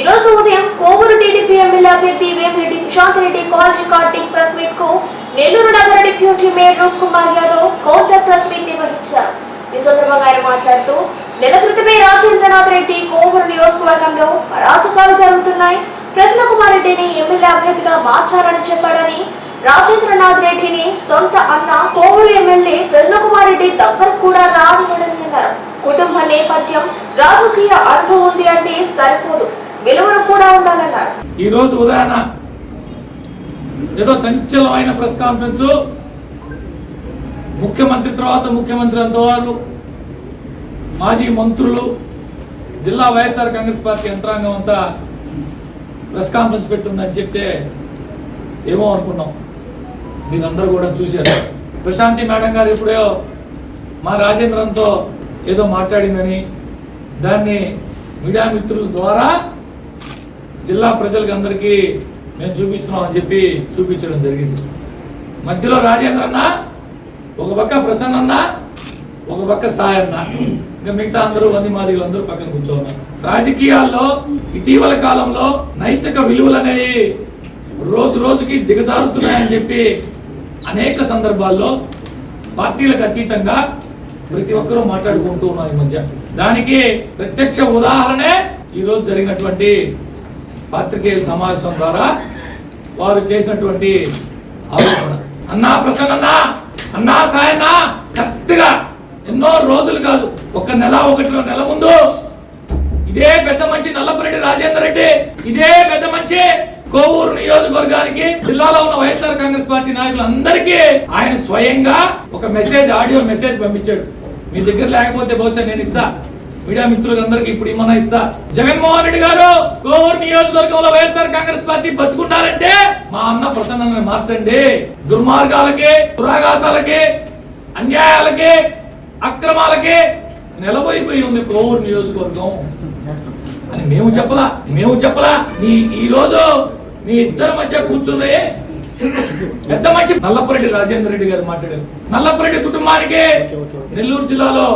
ఈరోజు ఉదయం Kovur TDP MLA అభ్యర్థి Vemireddy Vishant Reddy call recording press మీట్కు Nellore నగర deputy mayor Roop Kumar Yadav counter press meet నిర్వహించారు. ఈ సందర్భంగా ఆయన మాట్లాడుతూ నెల క్రితమే రాజేంద్రనాథ్ రెడ్డి కోవూరు నియోజకవర్గంలో అరాచకాలు జరుగుతున్నాయి. ప్రసన్న కుమార్ రెడ్డిని ఎమ్మెల్యే అభ్యర్థిగా మార్చారని చెప్పాడని రాజేంద్రనాథ్ రెడ్డిని సొంత అన్న కోవూరు ఎమ్మెల్యే ప్రసన్న కుమార్ రెడ్డి దగ్గర కూడా రానివ్వడని అన్నారు. కుటుంబ నేపథ్యం రాజకీయ అనుభవం ఉంది అంటే సరిపోదు. విలువలు కూడా ఉండాలన్నారు. ఈ రోజు ఉదాహరణ ఏదో సంచలనమైన ప్రెస్ కాన్ఫరెన్స్. ముఖ్యమంత్రి తర్వాత ముఖ్యమంత్రి అంతవారు మాజీ మంత్రులు జిల్లా వైఎస్ఆర్ కాంగ్రెస్ పార్టీ యంత్రాంగం అంతా ప్రెస్ కాన్ఫరెన్స్ పెట్టుందని చెప్తే ఏమో అనుకున్నాం. మీరందరూ కూడా చూశారు. ప్రశాంతి మేడం గారు ఇప్పుడే మా రాజేంద్రంతో ఏదో మాట్లాడిందని దాన్ని మీడియా మిత్రుల ద్వారా జిల్లా ప్రజలకి అందరికీ మేము చూపిస్తున్నాం అని చెప్పి చూపించడం జరిగింది. మధ్యలో రాజేంద్ర అన్న ఒక పక్క ప్రసన్న అన్న ఒక పక్క సాయి అన్న ఇంకా మిగతా అందరూ వంది మాదిగలు అందరూ పక్కన కూర్చోన్నారు. రాజకీయాల్లో ఇటీవల కాలంలో నైతిక విలువలు అనేవి రోజు రోజుకి దిగజారుతున్నాయని చెప్పి అనేక సందర్భాల్లో పార్టీలకు అతీతంగా ప్రతి ఒక్కరూ మాట్లాడుకుంటూ ఉన్నారు ఈ మధ్య. దానికి ప్రత్యక్ష ఉదాహరణే ఈరోజు జరిగినటువంటి పాత్రికేయుల సమావేశం ద్వారా వారు చేసినటువంటి ఆరోపణ. అన్నా ప్రసన్న అన్నా అన్నా సాయన్నా కరెక్ట్గా ఎన్నో రోజులు కాదు ఒక నెల ఒకటి నెల ముందు ఇదే పెద్ద మంచి నల్లపురెడ్డి రాజేందర్ రెడ్డి ఇదే పెద్ద మంచి కోవూరు నియోజకవర్గానికి జిల్లాలో ఉన్న వైఎస్ఆర్ కాంగ్రెస్ పార్టీ నాయకులందరికీ ఆయన స్వయంగా ఒక మెసేజ్ ఆడియో మెసేజ్ పంపించాడు. మీ దగ్గర లేకపోతే బహుశా నేను ఇస్తా. మీడియా మిత్రులందరికీ ఇప్పుడు ఏమన్నా ఇస్తా. జగన్మోహన్ రెడ్డి గారు కోవూరు నియోజకవర్గంలో వైఎస్ఆర్ కాంగ్రెస్ పార్టీ బతుకుండాలంటే మా అన్న ప్రసన్నని మార్చండి. దుర్మార్గాలకి దురాఘాతాలకి అన్యాయాలకి అక్రమాలకి నిలబడిపోయి ఉంది కోవూరు నియోజకవర్గం. అని మేము చెప్పలా మేము చెప్పలా. నీ ఈ రోజు మీ ఇద్దరి మధ్య కూర్చుని పెద్ద మంచి నల్లపురెడ్డి రాజేంద్ర రెడ్డి గారు మాట్లాడారు. నల్లపురెడ్డి కుటుంబానికి నెల్లూరు జిల్లాలో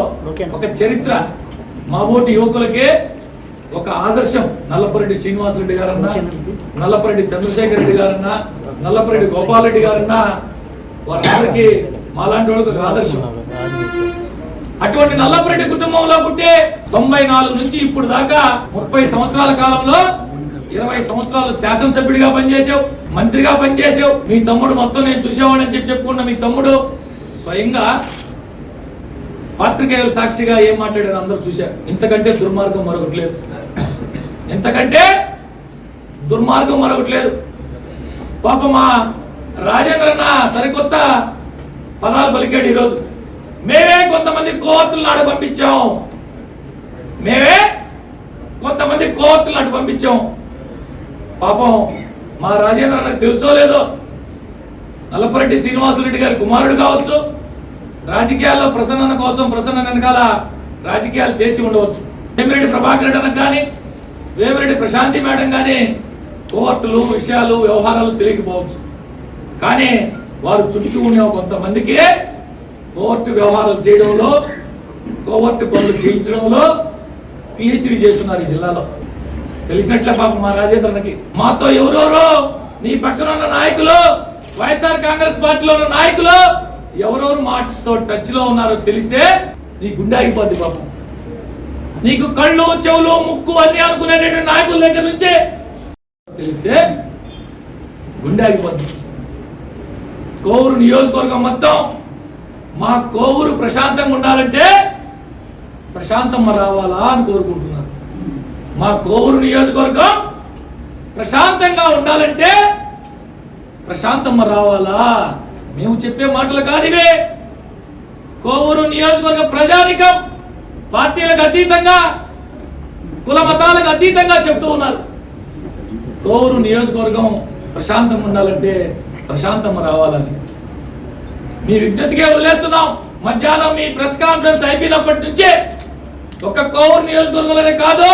ఒక చరిత్ర. మా ఊటి యువకులకి ఒక ఆదర్శం. నల్లపురెడ్డి శ్రీనివాసరెడ్డి గారన్నా నల్లపురెడ్డి చంద్రశేఖర్ రెడ్డి గారన్నా నల్లపురెడ్డి గోపాల్ రెడ్డి గారన్నా వారందరికీ మాలాంటి వాళ్ళకి ఒక ఆదర్శం. అటువంటి నల్లపురెడ్డి కుటుంబంలో పుట్టే తొంభై నాలుగు నుంచి ఇప్పుడు దాకా ముప్పై సంవత్సరాల కాలంలో ఇరవై సంవత్సరాలు శాసనసభ్యుడిగా పనిచేసావు మంత్రిగా పనిచేసావు మీ తమ్ముడు మొత్తం నేను చూసేవాడని చెప్పి చెప్పుకున్న మీ తమ్ముడు స్వయంగా పాత్రికేయుల సాక్షిగా ఏం మాట్లాడారు అందరూ చూశారు. ఇంతకంటే దుర్మార్గం మరొకటి లేదు. ఇంతకంటే దుర్మార్గం మరొకటి లేదు. పాపమా రాజేంద్రన్న సరికొత్త పదాలు పలికాడు ఈరోజు. మేమే కొంతమంది కోర్టులు నాడు పంపించాం. మేమే కొంతమంది కోర్టులు నాడు పంపించాం. పాపం మా రాజేంద్ర నాకు తెలుసో లేదో? నల్లపరెడ్డి శ్రీనివాసరెడ్డి గారి కుమారుడు కావచ్చు రాజకీయాల్లో ప్రసన్నన కోసం ప్రసన్న వెనకాల రాజకీయాలు చేసి ఉండవచ్చు. వేమిరెడ్డి ప్రభాకర్ రెడ్డి కానీ వేమిరెడ్డి ప్రశాంతి మేడం కానీ కోర్టులు విషయాలు వ్యవహారాలు తెలియకపోవచ్చు కానీ వారు చుట్టూ ఉన్న కొంతమందికి కోర్టు వ్యవహారాలు చేయడంలో కోవర్టు పనులు చేయించడంలో పిహెచ్డి చేస్తున్నారు ఈ జిల్లాలో. తెలిసినట్లే పాప మా రాజేంద్రనకి. మాతో ఎవరెవరో నీ పక్కన ఉన్న నాయకులు వైఎస్ఆర్ కాంగ్రెస్ పార్టీలో ఉన్న నాయకులు ఎవరెవరు మాతో టచ్లో ఉన్నారో తెలిస్తే నీ గుండె ఆగిపోద్ది పాపం. నీకు కళ్ళు చెవులు ముక్కు అన్ని అనుకునేటువంటి నాయకుల దగ్గర నుంచే తెలిస్తే గుండె ఆగిపోద్ది. కోవూరు నియోజకవర్గం మొత్తం మా కోవూరు ప్రశాంతంగా ఉండాలంటే ప్రశాంతమ్మ రావాలా అని కోరుకుంటున్నారు. మా కోవూరు నియోజకవర్గం ప్రశాంతంగా ఉండాలంటే ప్రశాంతమ్మ రావాలా మేము చెప్పే మాటలు కాదివే కోవూరు నియోజకవర్గ ప్రజానికం పార్టీలకు అతీతంగా కుల మతాలకు అతీతంగా చెప్తూ ఉన్నారు. కోవూరు నియోజకవర్గం ప్రశాంతంగా ఉండాలంటే ప్రశాంతం రావాలని. మీ విజ్ఞతకే వదిలేస్తున్నాం. మధ్యాహ్నం మీ ప్రెస్ కాన్ఫరెన్స్ అయిపోయినప్పటి నుంచే ఒక్క కోవూరు నియోజకవర్గంలోనే కాదు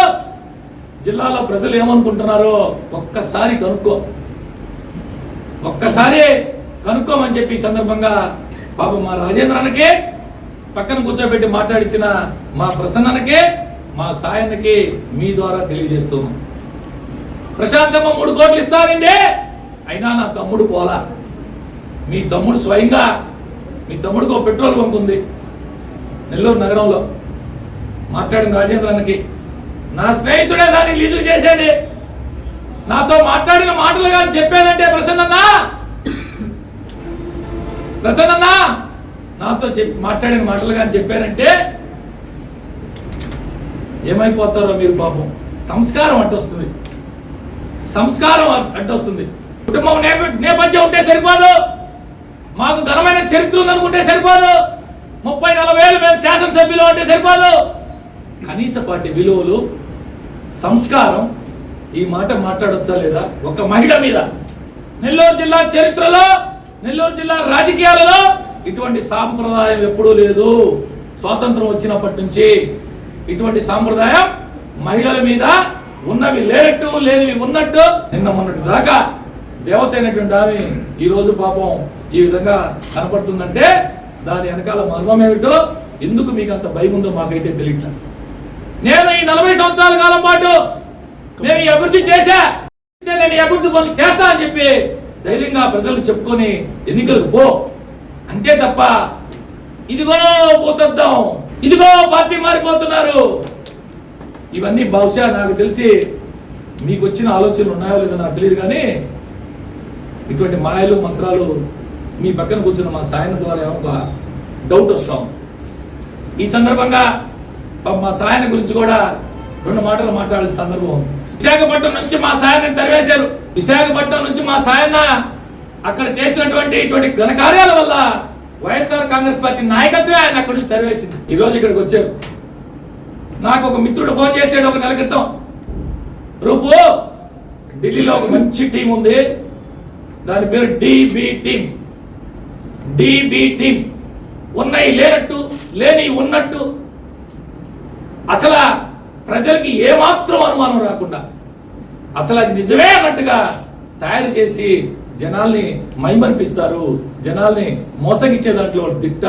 జిల్లాలో ప్రజలు ఏమనుకుంటున్నారో ఒక్కసారి కనుక్కో. ఒక్కసారి కనుక్కోమని చెప్పి సందర్భంగా పాపం మా రాజేంద్రనకే పక్కన కూర్చోబెట్టి మాట్లాడించిన మా ప్రసన్ననకే మా సాయన్నకి మీ ద్వారా తెలియజేస్తున్నాం. ప్రశాంతమ్మ మూడు కోట్లు ఇస్తానండి. అయినా నా తమ్ముడు పోలా. మీ తమ్ముడు స్వయంగా మీ తమ్ముడికి ఒక పెట్రోల్ బంక్ ఉంది. నెల్లూరు నగరంలో. మాట్లాడిన రాజేంద్రన్నకి నా స్నేహితుడే దాన్ని లీజు చేసేది నాతో మాట్లాడిన మాటలు కానీ చెప్పేదంటే ప్రసన్నన్నా ప్రసన్న నాతో చెప్పి మాట్లాడిన మాటలు కానీ చెప్పారంటే ఏమైపోతారో మీరు పాపం. సంస్కారం అడ్డొస్తుంది సంస్కారం అడ్డొస్తుంది కుటుంబం నేప- నేపథ్యం ఉంటే సరిపోదు. మాకు ఘనమైన చరిత్ర ఉందనుకుంటే సరిపోదు. ముప్పై నలభై ఏళ్ళు మేము శాసనసభ్యులు అంటే సరిపోదు. కనీస పాటి విలువలు సంస్కారం ఈ మాట మాట్లాడొచ్చా లేదా? ఒక మహిళ మీద. నెల్లూరు జిల్లా చరిత్రలో నెల్లూరు జిల్లా రాజకీయాలలో ఇటువంటి సాంప్రదాయం ఎప్పుడూ లేదు. స్వాతంత్రం వచ్చినప్పటి నుంచి ఇటువంటి సాంప్రదాయం మహిళల మీద ఉన్నవి లేనట్టు లేనివి ఉన్నట్టు నిన్న మొన్నటి దాకా దేవత అయినటువంటి ఆమె ఈ రోజు పాపం ఈ విధంగా కనపడుతుందంటే దాని వెనకాల మర్మం ఏమిటో ఎందుకు మీకు అంత భయం ఉందో మాకైతే తెలియట్లేదు నేను ఈ నలభై సంవత్సరాల కాలం పాటు మేము ఈ అభివృద్ధి చేశా నేను అభివృద్ధి పనులు చేస్తా అని చెప్పి ధైర్యంగా ప్రజలకు చెప్పుకొని ఎన్నికలకు పో. అంతే తప్ప ఇదిగో పోతద్దాం ఇదిగో పార్టీ మారిపోతున్నారు. ఇవన్నీ బహుశా నాకు తెలిసి మీకు వచ్చిన ఆలోచనలు ఉన్నాయో లేదో నాకు తెలియదు కానీ ఇటువంటి మాయలు మంత్రాలు మీ పక్కన కూర్చున్న మా సాయన ద్వారా ఏమో ఒక డౌట్ వస్తాం ఈ సందర్భంగా మా సాయన గురించి కూడా రెండు మాటలు మాట్లాడే సందర్భం విశాఖపట్నం నుంచి మా సాయన్ని తరివేశారు. విశాఖపట్నం నుంచి మా సాయన్న అక్కడ చేసినటువంటి ఇటువంటి ఘనకార్యాల వల్ల వైఎస్ఆర్ కాంగ్రెస్ పార్టీ నాయకత్వమే ఆయన అక్కడి నుంచి తరివేసింది. ఈ రోజు ఇక్కడికి వచ్చారు. నాకు ఒక మిత్రుడు ఫోన్ చేశాడు ఒక నెల క్రితం. రూపు ఢిల్లీలో ఒక మంచి టీం ఉంది. దాని పేరు డిబి టీం. DB team. ఉన్నాయి లేనట్టు లేని ఉన్నట్టు. అసలు ప్రజలకి ఏమాత్రం అనుమానం రాకుండా అసలు అది నిజమే అన్నట్టుగా తయారు చేసి జనాల్ని మైమర్పిస్తారు జనాల్ని మోసగిచ్చే దాంట్లో దిట్ట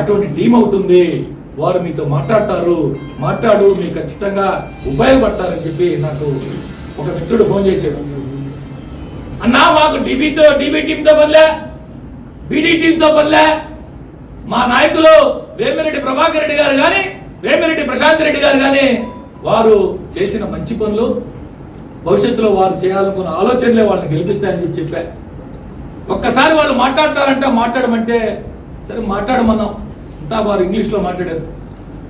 అటువంటి టీం అవుతుంది. వారు మీతో మాట్లాడతారు. మాట్లాడు మీకు ఖచ్చితంగా ఉపయోగపడతారని చెప్పి నాకు ఒక మిత్రుడు ఫోన్ చేశాడు. అన్నా మాకు డీబీతో డీబీ టీంతో పనిలే బీడీ టీంతో పనిలే. మా నాయకులు వేమిరెడ్డి ప్రభాకర్ రెడ్డి గారు కానీ వేమిరెడ్డి ప్రశాంత్ రెడ్డి గారు కానీ వారు చేసిన మంచి పనులు భవిష్యత్తులో వారు చేయాలనుకున్న ఆలోచనలే వాళ్ళని గెలిపిస్తాయని చెప్పి చెప్పా. ఒక్కసారి వాళ్ళు మాట్లాడతారంటే మాట్లాడమంటే సరే మాట్లాడమన్నాం. అంతా వారు ఇంగ్లీష్లో మాట్లాడారు.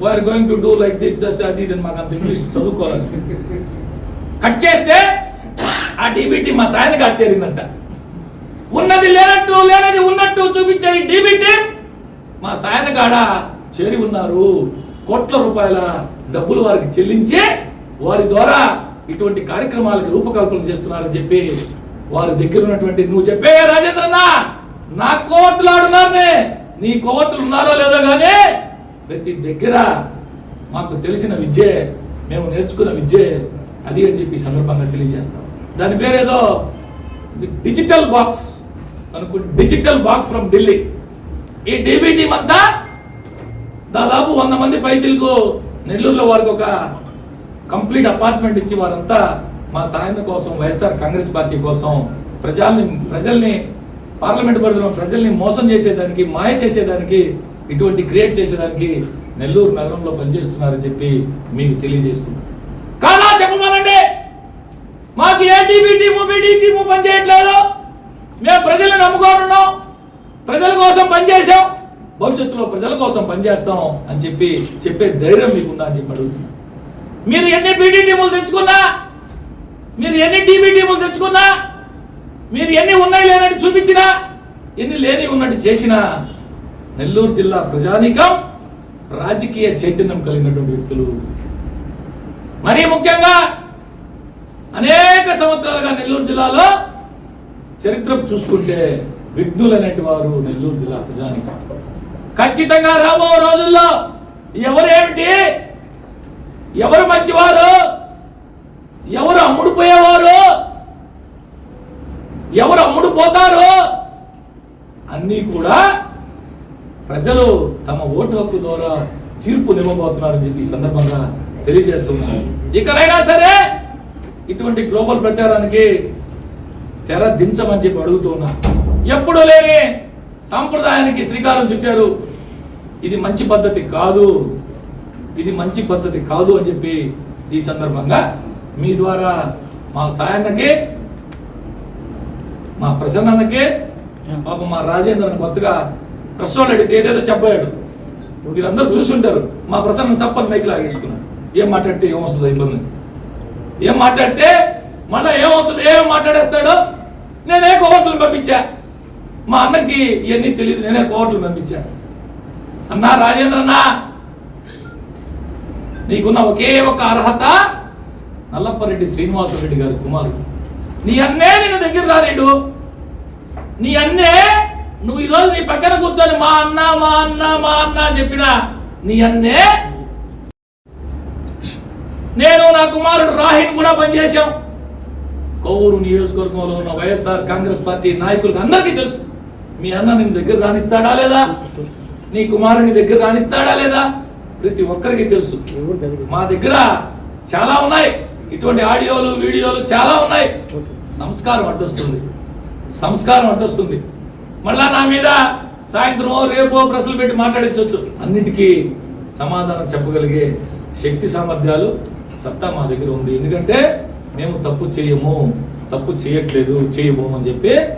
వారు going to do like this thus అది ఇది మాకు అంత ఇంగ్లీష్ చదువుకోవాలి కట్ చేస్తే ఆ డీబీటీ మా సాయన కట్ చేరిందంట. ఉన్నది లేనట్టు లేనది ఉన్నట్టు చూపించే డీబీటీ మా సాయన కాడ చేరి ఉన్నారు. కోట్ల రూపాయల డబ్బులు వారికి చెల్లించి వారి ద్వారా ఇటువంటి కార్యక్రమాలకు రూపకల్పన చేస్తున్నారని చెప్పి వారి దగ్గర ఉన్నటువంటి నువ్వు చెప్పే రాజేంద్రన్న నా కోవట్లు ఆడున్నారనే నీ కోవట్లు ఉన్నారో లేదో కానీ ప్రతి దగ్గర మాకు తెలిసిన విద్య మేము నేర్చుకున్న విద్యే అది అని చెప్పి సందర్భంగా తెలియజేస్తాం. దాని పేరేదో డిజిటల్ బాక్స్ అనుకుంటే డిజిటల్ బాక్స్ ఫ్రమ్ ఢిల్లీ. ఈ డీబీ టీం అంతా దాదాపు వంద మంది పైచిలకు నెల్లూరులో వారికి ఒక కంప్లీట్ అపార్ట్మెంట్ ఇచ్చి వారంతా మా సాయం కోసం వైఎస్ఆర్ కాంగ్రెస్ పార్టీ కోసం ప్రజల్ని ప్రజల్ని పార్లమెంట్ పరిధిలో ప్రజల్ని మోసం చేసేదానికి మాయ చేసేదానికి ఇటువంటి క్రియేట్ చేసేదానికి నెల్లూరు నగరంలో పనిచేస్తున్నారని చెప్పి మీకు తెలియజేస్తుంది కాదా చెప్పమనండి! మాకు ఏ టీము బీడీ టీము పనిచేయట్లేదు. మేము ప్రజలను నమ్ముకోనున్నాం. ప్రజల కోసం పనిచేసాం భవిష్యత్తులో ప్రజల కోసం పనిచేస్తాం అని చెప్పి చెప్పే ధైర్యం మీకుందా అని చెప్పి అడుగుతున్నాను మీరు ఎన్ని బీడీ టీములు తెచ్చుకున్నా మీరు ఎన్ని డీబీ టీములు తెచ్చుకున్నా మీరు ఎన్ని ఉన్నాయి లేనట్టు చూపించినా ఎన్ని లేని ఉన్నట్టు చేసినా నెల్లూరు జిల్లా ప్రజానీకం రాజకీయ చైతన్యం కలిగినటువంటి వ్యక్తులు. మరీ ముఖ్యంగా అనేక సంవత్సరాలుగా నెల్లూరు జిల్లాలో చరిత్ర చూసుకుంటే విఘ్నులనేటి వారు నెల్లూరు జిల్లా ప్రజానికి. ఖచ్చితంగా రాబో రోజుల్లో ఎవరేమిటి ఎవరు మంచివారు? ఎవరు అమ్ముడు పోయేవారు? ఎవరు అమ్ముడు పోతారు? అన్నీ కూడా ప్రజలు తమ ఓటు హక్కు ద్వారా తీర్పు నివ్వబోతున్నారని చెప్పి ఈ సందర్భంగా తెలియజేస్తున్నారు ఇకనైనా సరే ఇటువంటి గ్లోబల్ ప్రచారానికి తెర దించమని చెప్పి అడుగుతున్నా ఎప్పుడూ లేని సాంప్రదాయానికి శ్రీకారం చుట్టారు. ఇది మంచి పద్ధతి కాదు. ఇది మంచి పద్ధతి కాదు అని చెప్పి ఈ సందర్భంగా మీ ద్వారా మా సాయన్నకి మా ప్రసన్నకి పాప మా రాజేంద్రని కొత్తగా ప్రెస్ వాళ్ళు అడిగితే ఏదేదో చెప్పాడు. మీరందరూ చూసుంటారు. మా ప్రసన్న చప్పని మైక్ లాగేసుకున్నాడు ఏం మాట్లాడితే ఏమొస్తుందో ఇబ్బంది. ఏం మాట్లాడితే మళ్ళీ ఏమవుతుంది? ఏం మాట్లాడేస్తాడో? నేనే కోవట్లు పంపించా. మా అన్నకి ఇవన్నీ తెలియదు నేనే కోవట్లు పంపించా. అన్నా రాజేంద్రన్నా నీకున్న ఒకే ఒక అర్హత నల్లప్పరెడ్డి శ్రీనివాసరెడ్డి గారి కుమారుడు. నీ అన్నే నిన్ను దగ్గర రాలేడు నీ అన్నే నువ్వు ఈరోజు నీ పక్కన కూర్చొని మా అన్న మా అన్న మా అన్న చెప్పిన నీ అన్నే నేను నా కుమారుడు రాహిన్ కూడా పనిచేశాం. కోవూరు నియోజకవర్గంలో ఉన్న వైఎస్ఆర్ కాంగ్రెస్ పార్టీ నాయకులకు అందరికీ తెలుసు. మీ అన్న నిన్ను దగ్గర రాణిస్తాడా లేదా? నీ కుమారుని దగ్గర రాణిస్తాడా లేదా? ప్రతి ఒక్కరికి తెలుసు. మా దగ్గర చాలా ఉన్నాయి. ఇటువంటి ఆడియోలు వీడియోలు చాలా ఉన్నాయి. సంస్కారం అడ్డొస్తుంది సంస్కారం అడ్డొస్తుంది మళ్ళా నా మీద సాయంత్రం రేపో ప్రశ్నలు పెట్టి మాట్లాడించవచ్చు అన్నిటికీ సమాధానం చెప్పగలిగే శక్తి సామర్థ్యాలు సత్తా మా దగ్గర ఉంది. ఎందుకంటే మేము తప్పు చేయము. తప్పు చేయట్లేదు. చేయబోము అని చెప్పి